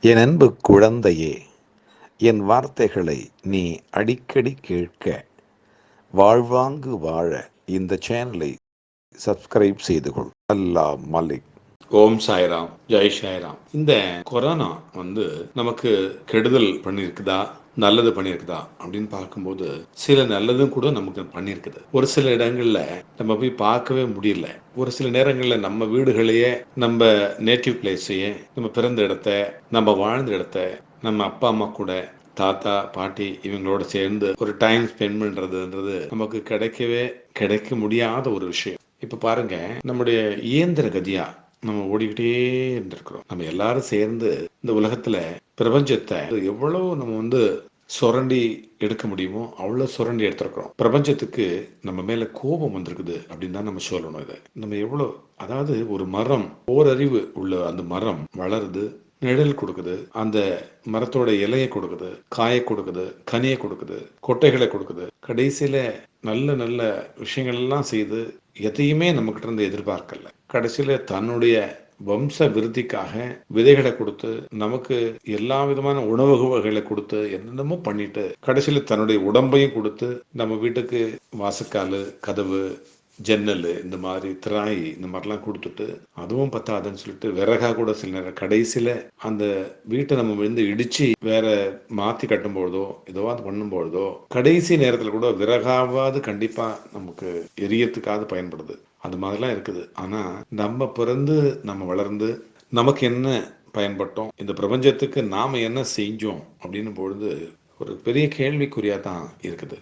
என் அன்பு குழந்தையே என் வார்த்தைகளை நீ அடிக்கடி கேட்க வாழ்வாங்கு வாழ இந்த சேனலை சப்ஸ்கிரைப் செய்து கொள். அல்லா மலிக். ஓம் சாய்ராம் ஜெய் சாய்ராம். இந்த கொரோனா வந்து நமக்கு கெடுதல் பண்ணியிருக்குதா? நல்லது பண்ணியிருக்குதா அப்படின்னு பார்க்கும்போது சில நல்லதும் கூட நமக்கு பண்ணியிருக்குது. ஒரு சில இடங்கள்ல நம்ம போய் பார்க்கவே முடியல. ஒரு சில நேரங்களில் நம்ம வீடுகளையே நம்ம நேட்டிவ் பிளேஸையே நம்ம பிறந்த இடத்த நம்ம வாழ்ந்த இடத்த நம்ம அப்பா அம்மா கூட தாத்தா பாட்டி இவங்களோட சேர்ந்து ஒரு டைம் ஸ்பெண்ட் பண்ணுறதுன்றது நமக்கு கிடைக்கவே கிடைக்க முடியாத ஒரு விஷயம். இப்போ பாருங்க நம்முடைய இயந்திர கதியா நம்ம ஓடிக்கிட்டே இருந்திருக்கிறோம். நம்ம எல்லாரும் சேர்ந்து இந்த உலகத்துல பிரபஞ்சத்தை எவ்வளவு நம்ம வந்து சுரண்டி எடுக்க முடியுமோ அவ்வளோ சுரண்டி எடுத்திருக்கிறோம். பிரபஞ்சத்துக்கு நம்ம மேலே கோபம் வந்திருக்குது அப்படின்னு தான் நம்ம சொல்லணும் இதை. நம்ம எவ்வளோ அதாவது ஒரு மரம் ஓரறிவு உள்ள அந்த மரம் வளருது நிழல் கொடுக்குது அந்த மரத்தோட இலையை கொடுக்குது காயை கொடுக்குது கனியை கொடுக்குது கொட்டைகளை கொடுக்குது. கடைசியில் நல்ல நல்ல விஷயங்கள் எல்லாம் செய்து எதையுமே நம்மக்கிட்ட இருந்து எதிர்பார்க்கல. கடைசியில் தன்னுடைய வம்ச விருத்திக்காக விதைகளை கொடுத்து நமக்கு எல்லா விதமான உணவு வகைகளை கொடுத்து என்னென்னமோ பண்ணிட்டு கடைசியில் தன்னுடைய உடம்பையும் கொடுத்து நம்ம வீட்டுக்கு வாசக்கால் கதவு ஜன்னல் இந்த மாதிரி திராய் இந்த மாதிரிலாம் கொடுத்துட்டு அதுவும் பத்தாதுன்னு சொல்லிட்டு விறகா கூட சில நேரம் கடைசியில் அந்த வீட்டை நம்ம வந்து இடிச்சு வேற மாற்றி கட்டும்பொழுதோ ஏதோவாது பண்ணும்பொழுதோ கடைசி நேரத்தில் கூட விறகாவாது கண்டிப்பாக நமக்கு எரியத்துக்காவது பயன்படுது. அது மாதிரிலாம் இருக்குது. ஆனால் நம்ம பிறந்து நம்ம வளர்ந்து நமக்கு என்ன பயன்பட்டோம் இந்த பிரபஞ்சத்துக்கு நாம் என்ன செஞ்சோம் அப்படின்னு பொழுது ஒரு பெரிய கேள்விக்குறியாக தான் இருக்குது.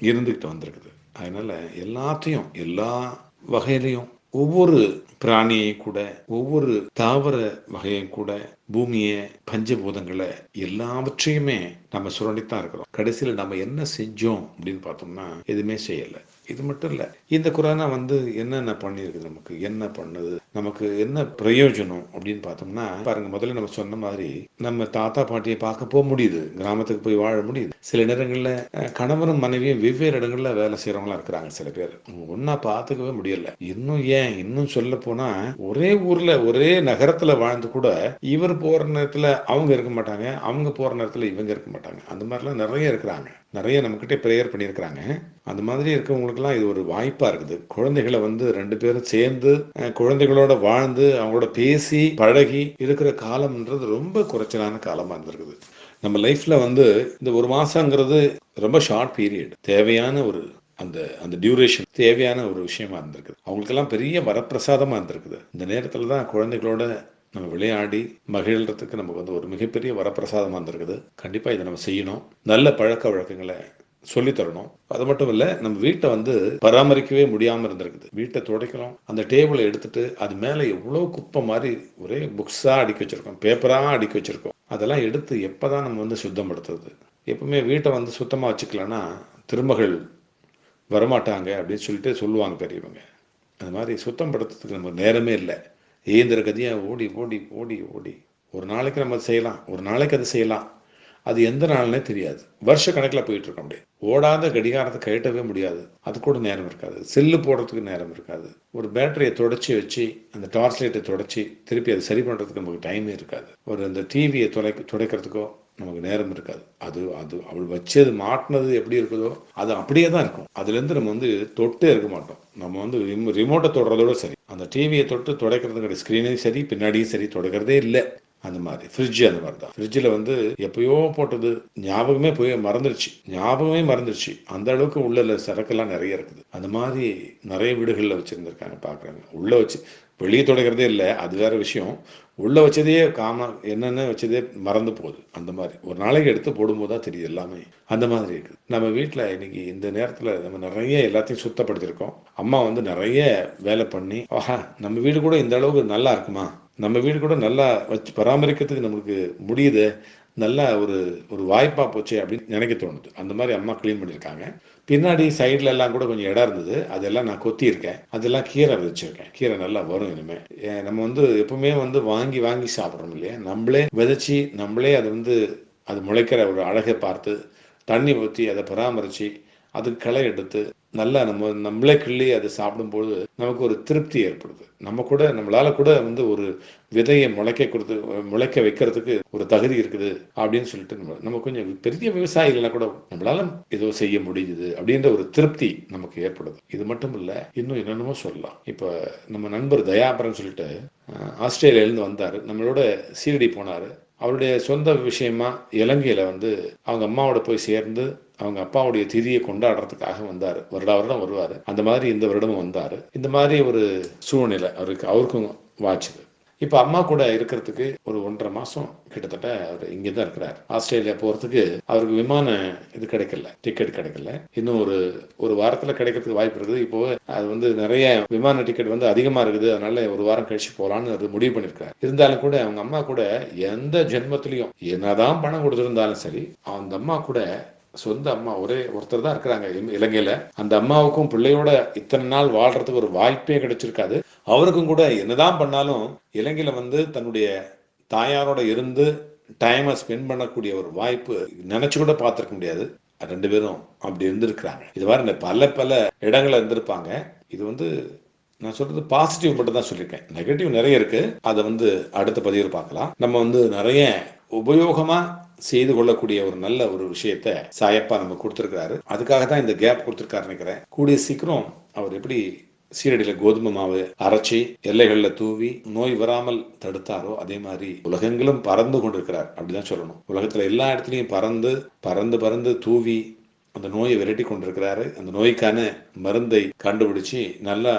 இருந்துக்கிட்டு வந்திருக்குது. அதனால எல்லாத்தையும் எல்லா வகையிலையும் ஒவ்வொரு பிராணியை கூட ஒவ்வொரு தாவர வகையும் கூட பூமியை பஞ்சபூதங்களை எல்லாவற்றையுமே நம்ம சுரண்டித்தான் இருக்கிறோம். கடைசியில் நம்ம என்ன செஞ்சோம் அப்படின்னு பார்த்தோம்னா எதுவுமே செய்யலை. இது மட்டும் இல்லை. இந்த குரானா வந்து என்னென்ன பண்ணியிருக்கு நமக்கு? என்ன பண்ணுது? நமக்கு என்ன பிரயோஜனம் அப்படின்னு பார்த்தோம்னா பாருங்க முதல்ல நம்ம சொன்ன மாதிரி நம்ம தாத்தா பாட்டியை பார்க்க போக முடியுது. கிராமத்துக்கு போய் வாழ முடியுது. சில நேரங்களில் கணவரும் கணவனும் மனைவியும் வெவ்வேறு இடங்கள்ல வேலை செய்யறவங்களா இருக்கிறாங்க சில பேர். ஒன்னா பார்த்துக்கவே முடியல. இன்னும் ஏன்? இன்னும் சொல்ல போனா ஒரே ஊர்ல ஒரே நகரத்துல வாழ்ந்து கூட இவர் போற நேரத்துல அவங்க இருக்க மாட்டாங்க அவங்க போற நேரத்துல இவங்க இருக்க மாட்டாங்க. அந்த மாதிரிலாம் நிறைய இருக்கிறாங்க. நிறைய நம்மக்கிட்ட ப்ரேயர் பண்ணியிருக்கிறாங்க. அந்த மாதிரி இருக்கவங்களுக்குலாம் இது ஒரு வாய்ப்பாக இருக்குது. குழந்தைகளை வந்து ரெண்டு பேரும் சேர்ந்து குழந்தைகளும் குழந்தைகளோட வாழ்ந்து அவங்களோட பேசி பழகி இருக்கிற காலம்ன்றது ரொம்ப குறைச்சலான காலமா இருந்திருக்குது. நம்ம லைஃப்ல வந்து இந்த ஒரு மாசங்கிறது ரொம்ப ஷார்ட் பீரியட். தேவையான ஒரு அந்த அந்த டியூரேஷன் தேவையான ஒரு விஷயமா இருந்திருக்குது. அவங்களுக்கெல்லாம் பெரிய வரப்பிரசாதமா இருந்திருக்குது. இந்த நேரத்துல தான் குழந்தைகளோட நம்ம விளையாடி மகிழ்றதுக்கு நமக்கு வந்து ஒரு மிகப்பெரிய வரப்பிரசாதமா இருந்திருக்குது. கண்டிப்பா இதை நம்ம செய்யணும். நல்ல பழக்க வழக்கங்களை சொல்லி தரணும் அது மட்டும் இல்ல நம்ம வீட்டை வந்து பராமரிக்கவே முடியாம இருந்திருக்குது. வீட்டை துடைக்கிறோம் அந்த டேபிளை எடுத்துட்டு அது மேல எவ்வளவு குப்பை மாதிரி ஒரே புக்ஸா அடுக்கி வச்சிருக்கோம். பேப்பரா அடுக்கி வச்சிருக்கோம். அதெல்லாம் எடுத்து எப்பதான் நம்ம வந்து சுத்தப்படுத்துறது? எப்பவுமே வீட்டை வந்து சுத்தமா வச்சுக்கலன்னா திருமகள் வரமாட்டாங்க அப்படின்னு சொல்லிட்டு சொல்லுவாங்க பெரியவங்க. அது மாதிரி சுத்தம் படுத்துறதுக்கு நம்ம நேரமே இல்லை. இயந்திர கதியாக ஓடி ஓடி ஓடி ஓடி. ஒரு நாளைக்கு நம்ம செய்யலாம். ஒரு நாளைக்கு அது செய்யலாம். அது எந்த நாள்னே தெரியாது. வருஷ கணக்கில் போயிட்டு இருக்க முடியாது. ஓடாத கடிகாரத்தை கழட்டவே முடியாது. அது கூட நேரம் இருக்காது. செல்லு போடுறதுக்கு நேரம் இருக்காது. ஒரு பேட்டரியை தொடச்சி வச்சு அந்த டார்ச் லைட்டை தொடச்சி திருப்பி அதை சரி பண்ணுறதுக்கு நமக்கு டைமே இருக்காது. ஒரு அந்த டிவியை துடை துடைக்கிறதுக்கோ நமக்கு நேரம் இருக்காது. அது அது அவள் வச்சது மாட்டினது எப்படி இருக்குதோ அது அப்படியே தான் இருக்கும். அதுலேருந்து நம்ம வந்து தொட்டே இருக்க மாட்டோம். நம்ம வந்து ரிமோ ரிமோட்டை தொடுறதோட சரி. அந்த டிவியை தொட்டு துடைக்கிறது கிடையாது ஸ்க்ரீனையும் சரி பின்னாடியும் சரி தொடக்கிறதே இல்லை. அந்த மாதிரி. ஃப்ரிட்ஜ் அந்த மாதிரி தான். ஃப்ரிட்ஜில் வந்து எப்பயோ போட்டது ஞாபகமே போய் மறந்துடுச்சு ஞாபகமே மறந்துடுச்சு அந்த அளவுக்கு உள்ள சரக்கெல்லாம் நிறைய இருக்குது. அந்த மாதிரி நிறைய வீடுகளில் வச்சுருந்துருக்காங்க பார்க்குறாங்க உள்ளே வச்சு வெளியே துடைக்கிறதே இல்லை அது வேற விஷயம். உள்ளே வச்சதையே காம என்னென்ன வச்சதே மறந்து போகுது. அந்த மாதிரி. ஒரு நாளைக்கு எடுத்து போடும்போது தான் தெரியுது எல்லாமே. அந்த மாதிரி இருக்குது நம்ம வீட்டில் இன்னைக்கு இந்த நேரத்தில் நம்ம நிறைய எல்லாத்தையும் சுத்தப்படுத்தியிருக்கோம் அம்மா வந்து நிறைய வேலை பண்ணி ஆஹா நம்ம வீடு கூட இந்த அளவுக்கு நல்லா இருக்குமா? நம்ம வீடு கூட நல்லா வச்சு பராமரிக்கிறதுக்கு நம்மளுக்கு முடியுது. நல்ல ஒரு ஒரு வாய்ப்பாக போச்சு அப்படின்னு நினைக்க தோணுது. அந்த மாதிரி அம்மா க்ளீன் பண்ணியிருக்காங்க. பின்னாடி சைடில் எல்லாம் கூட கொஞ்சம் இடம் இருந்தது. அதெல்லாம் நான் கொத்தியிருக்கேன். அதெல்லாம் கீரை விதைச்சிருக்கேன் கீரை நல்லா வரும் இனிமே. ஏன் நம்ம வந்து எப்பவுமே வந்து வாங்கி வாங்கி சாப்பிட்றோம் இல்லையா? நம்மளே விதைச்சி நம்மளே அது வந்து அது முளைக்கிற ஒரு அழகை பார்த்து தண்ணி ஊற்றி அதை பராமரித்து அதுக்கு களை எடுத்து நல்லா நம்ம நம்மளே கிள்ளி அதை சாப்பிடும்போது நமக்கு ஒரு திருப்தி ஏற்படுது. நம்ம கூட நம்மளால கூட வந்து ஒரு விதையை முளைக்க கொடுத்து முளைக்க வைக்கிறதுக்கு ஒரு தகுதி இருக்குது அப்படின்னு சொல்லிட்டு நம்ம நம்ம கொஞ்சம் பெரிய விவசாயிகள்லாம் கூட நம்மளால ஏதோ செய்ய முடியுது அப்படின்ற ஒரு திருப்தி நமக்கு ஏற்படுது. இது மட்டும் இல்ல இன்னும் என்னென்னமோ சொல்லலாம். இப்போ நம்ம நண்பர் தயாபரன் சொல்லிட்டு ஆஸ்திரேலியாவிலேருந்து ஆஸ்திரேலியாலேருந்து வந்தார். நம்மளோட சீரடி போனார். அவருடைய சொந்த விஷயமா இலங்கையில் வந்து அவங்க அம்மாவோட போய் சேர்ந்து அவங்க அப்பாவுடைய திதியை கொண்டாடுறதுக்காக வந்தார். வருடா வருடம் வருவார். அந்த மாதிரி இந்த வருடமும் வந்தார். இந்த மாதிரி ஒரு சூழ்நிலை அவருக்கு அவருக்கும் வாச்சுது இப்போ அம்மா கூட இருக்கிறதுக்கு ஒரு ஒன்றரை மாசம் கிட்டத்தட்ட அவர் இங்கே தான் இருக்கிறார். ஆஸ்திரேலியா போகிறதுக்கு அவருக்கு விமான இது கிடைக்கல டிக்கெட் கிடைக்கல. இன்னும் ஒரு ஒரு வாரத்தில் கிடைக்கிறதுக்கு வாய்ப்பு இருக்குது. இப்போ அது வந்து நிறைய விமான டிக்கெட் வந்து அதிகமாக இருக்குது. அதனால ஒரு வாரம் கழிச்சு போகலான்னு அது முடிவு பண்ணியிருக்காரு இருந்தாலும் கூட அவங்க அம்மா கூட எந்த ஜென்மத்திலையும் என்னதான் பணம் கொடுத்துருந்தாலும் சரி அந்த அம்மா கூட சொந்த அம்மா ஒரே ஒருத்தர் தான் இருக்கிறாங்க இம்- இலங்கையில. அந்த அம்மாவுக்கும் பிள்ளையோட இத்தனை நாள் வாழ்றதுக்கு ஒரு வாய்ப்பே கிடைச்சிருக்காது. அவருக்கும் கூட என்னதான் பண்ணாலும் இலங்கையில வந்து தன்னுடைய தாயாரோட இருந்து டைமை ஸ்பெண்ட் பண்ணக்கூடிய ஒரு வாய்ப்பு நினைச்சு கூட பார்த்துருக்க முடியாது. ரெண்டு பேரும் அப்படி இருந்திருக்கிறாங்க. இது மாதிரி பல பல இடங்கள்ல இருந்திருப்பாங்க. இது வந்து நான் சொல்றது பாசிட்டிவ் மட்டும் தான் சொல்லியிருக்கேன். நெகட்டிவ் நிறைய இருக்கு. அதை வந்து அடுத்த பதிவில் பார்க்கலாம். நம்ம வந்து நிறைய உபயோகமா செய்து கொள்ளக்கூடிய ஒரு நல்ல ஒரு விஷயத்த சாயப்பா நம்ம கொடுத்துருக்காரு அதுக்காக தான் இந்த கேப் கொடுத்துருக்காரு நினைக்கிறேன். கூடிய சீக்கிரம் அவர் எப்படி சீரடியில் கோதுமை மாவு அரைச்சி எல்லைகளில் தூவி நோய் வராமல் தடுத்தாரோ அதே மாதிரி உலகெங்கிலும் பறந்து கொண்டிருக்கிறார் அப்படிதான் சொல்லணும். உலகத்தில் எல்லா இடத்துலையும் பறந்து பறந்து பறந்து தூவி அந்த நோயை விரட்டி கொண்டிருக்கிறாரு. அந்த நோய்க்கான மருந்தை கண்டுபிடிச்சு நல்லா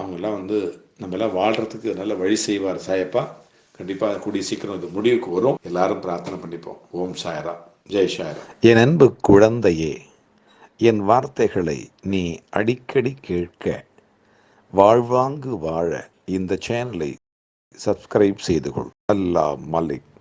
அவங்கெல்லாம் வந்து நம்ம எல்லாம் வாழ்றதுக்கு நல்ல வழி செய்வார் சாயப்பா. கண்டிப்பா கூடிய சீக்கிரம் இது முடிவுக்கு வரும். எல்லாரும் பிரார்த்தனை பண்ணிப்போம். ஓம் சாயரா. ஜெய் சாயரா. என் அன்பு குழந்தையே என் வார்த்தைகளை நீ அடிக்கடி கேட்க வாழ்வாங்கு வாழ இந்த சேனலை சப்ஸ்கிரைப் செய்து கொள். அல்லா மலிக்.